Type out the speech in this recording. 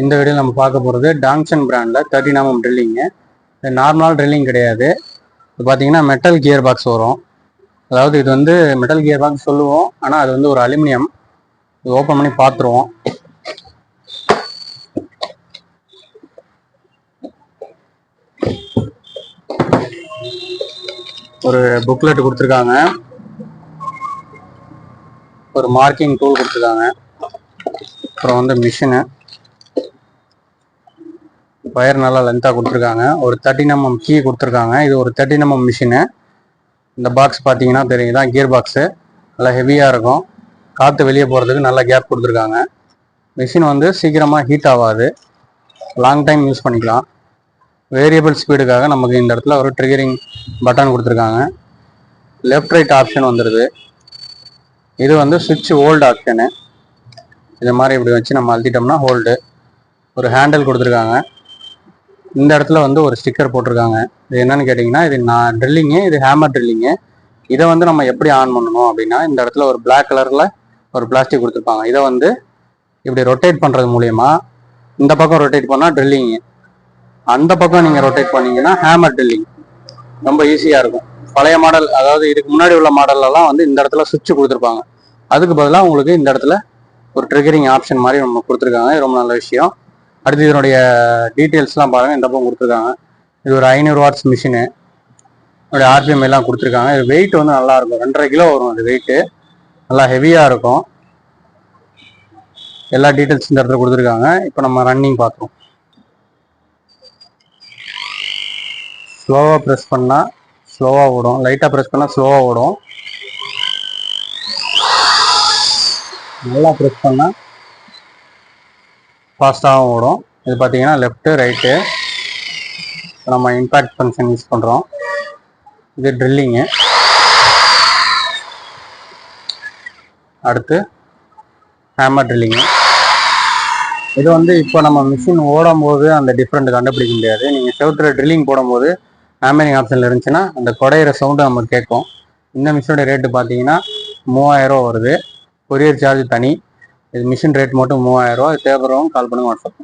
இந்த வீடியோ நம்ம பார்க்க போகிறது டாங்ஷன் பிராண்டில் தேர்ட்டி நாமம் ட்ரில்லிங்கு இது நார்மல் ட்ரில்லிங் கிடையாது. இது பார்த்தீங்கன்னா மெட்டல் கியர் பாக்ஸ் வரும். அதாவது இது வந்து மெட்டல் கியர் பாக்ஸ் சொல்லுவோம். ஆனால் அது வந்து ஒரு அலுமினியம் இது ஓப்பன் பண்ணி பார்த்துருவோம் ஒரு புக்லெட் கொடுத்துருக்காங்க. ஒரு மார்க்கிங் டூல் கொடுத்துருக்காங்க. அப்புறம் வந்து மிஷினு ஒயர் நல்லா லென்த்தாக கொடுத்துருக்காங்க. ஒரு தேர்ட்டின் எம்எம் கீ கொடுத்துருக்காங்க. இது ஒரு தேர்ட்டின் எம்எம் மிஷினு இந்த பாக்ஸ் பார்த்தீங்கன்னா தெரியும். தான் கியர் பாக்ஸு நல்லா ஹெவியாக இருக்கும். காற்று வெளியே போகிறதுக்கு நல்ல கேப் கொடுத்துருக்காங்க. மிஷின் வந்து சீக்கிரமாக ஹீட் ஆகாது. லாங் டைம் யூஸ் பண்ணிக்கலாம். வேரியபிள் ஸ்பீடுக்காக நமக்கு இந்த இடத்துல ஒரு ட்ரிகரிங் பட்டன் கொடுத்துருக்காங்க. லெஃப்ட் ரைட் ஆப்ஷன் வந்துடுது இது வந்து சுவிட்ச் ஹோல்டு ஆப்ஷனு இது மாதிரி இப்படி வச்சு நம்ம அழுத்திட்டோம்னா ஹோல்டு ஒரு ஹேண்டில் கொடுத்துருக்காங்க. இந்த இடத்துல வந்து ஒரு ஸ்டிக்கர் போட்டிருக்காங்க. இது என்னன்னு கேட்டிங்கன்னா இது நான் ட்ரில்லிங்கு இது ஹேமர் ட்ரில்லிங்கு இதை வந்து நம்ம எப்படி ஆன் பண்ணணும் அப்படின்னா இந்த இடத்துல ஒரு பிளாக் கலரில் ஒரு பிளாஸ்டிக் கொடுத்துருப்பாங்க. இதை வந்து இப்படி ரொட்டேட் பண்ணுறது மூலயமா இந்த பக்கம் ரொட்டேட் பண்ணால் ட்ரில்லிங்கு அந்த பக்கம் நீங்கள் ரொட்டேட் பண்ணீங்கன்னா ஹேமர் ட்ரில்லிங் ரொம்ப ஈஸியாக இருக்கும். பழைய மாடல் அதாவது இதுக்கு முன்னாடி உள்ள மாடல்லலாம் வந்து இந்த இடத்துல சுவிட்ச் கொடுத்துருப்பாங்க. அதுக்கு பதிலாக உங்களுக்கு இந்த இடத்துல ஒரு ட்ரிகரிங் ஆப்ஷன் மாதிரி நம்ம கொடுத்துருக்காங்க. ரொம்ப நல்ல விஷயம். அடுத்து இதனுடைய டீட்டெயில்ஸ்லாம் பாருங்கள் இந்த பக்கம் கொடுத்துருக்காங்க. இது ஒரு ஐநூறு வாட்ஸ் மிஷினு. இதனுடைய ஆர்பிஎம் எல்லாம் கொடுத்துருக்காங்க. இது வெயிட் வந்து நல்லாயிருக்கும். ரெண்டரை கிலோ வரும் அது வெயிட்டு நல்லா ஹெவியாக இருக்கும். எல்லா டீட்டெயில்ஸ் இந்த இடத்துல கொடுத்துருக்காங்க. இப்போ நம்ம ரன்னிங் பார்க்குறோம் ஸ்லோவாக ப்ரெஸ் பண்ணால் ஸ்லோவாக ஓடும். லைட்டாக ப்ரெஸ் பண்ணால் ஸ்லோவாக ஓடும். நல்லா ப்ரெஸ் பண்ணால் ஃபாஸ்ட்டாகவும் ஓடும். இது பார்த்தீங்கன்னா லெஃப்ட்டு ரைட்டு. நம்ம இம்பேக்ட் ஃபங்க்ஷன் யூஸ் பண்ணுறோம் இது ட்ரில்லிங்கு. அடுத்து ஹேமர் ட்ரில்லிங்கு. இது வந்து இப்போ நம்ம மிஷின் ஓடும் போது அந்த டிஃப்ரெண்ட் கண்டுபிடிக்க முடியாது. நீங்கள் செவத்தில் ட்ரில்லிங் போடும்போது ஹேமரிங் ஆப்ஷனில் இருந்துச்சுன்னா அந்த குடையிற சவுண்டு நமக்கு கேட்கும். இந்த மிஷினோட ரேட்டு பார்த்தீங்கன்னா மூவாயிரம் ரூபா வருது. கொரியர் சார்ஜ் தனி. இது மிஷின் ரேட் மட்டும் மூவாயிரம் ரூபா தேவைப்படுறவங்க கால் பண்ணுங்க வாட்ஸ்அப்